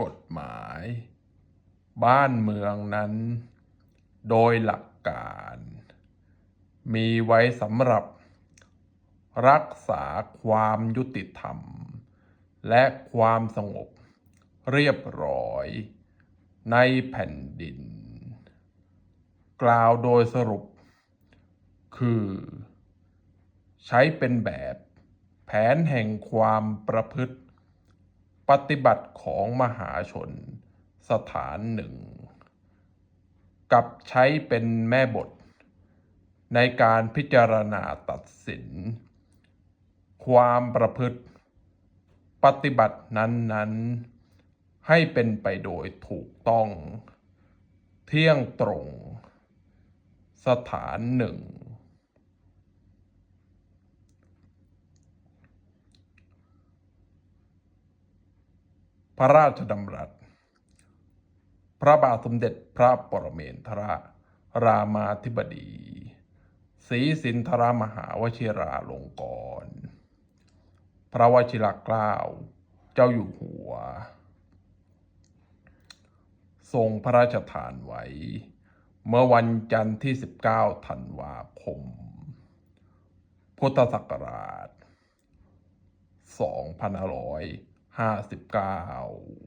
กฎหมาย บ้านเมืองนั้น โดยหลักการ มีไว้สำหรับ รักษาความยุติธรรม และความสงบเรียบร้อย ในแผ่นดิน กล่าวโดยสรุป คือ ใช้เป็นแบบแผนแห่งความประพฤติ ปฏิบัติของมหาชน สถานหนึ่ง กับใช้เป็นแม่บท ในการพิจารณาตัดสิน ความประพฤติ ปฏิบัตินั้นๆ ให้เป็นไปโดยถูกต้อง เที่ยงตรง สถานหนึ่ง พระราชดำรัส พระบาทสมเด็จพระปรเมนทรรามาธิบดีศรีสินทรมหาวชิราลงกรณ์พระวชิรเกล้า เจ้าอยู่หัว ทรงพระราชทานไว้ เมื่อวันจันทร์ที่ 19 ธันวาคม พุทธศักราช 2559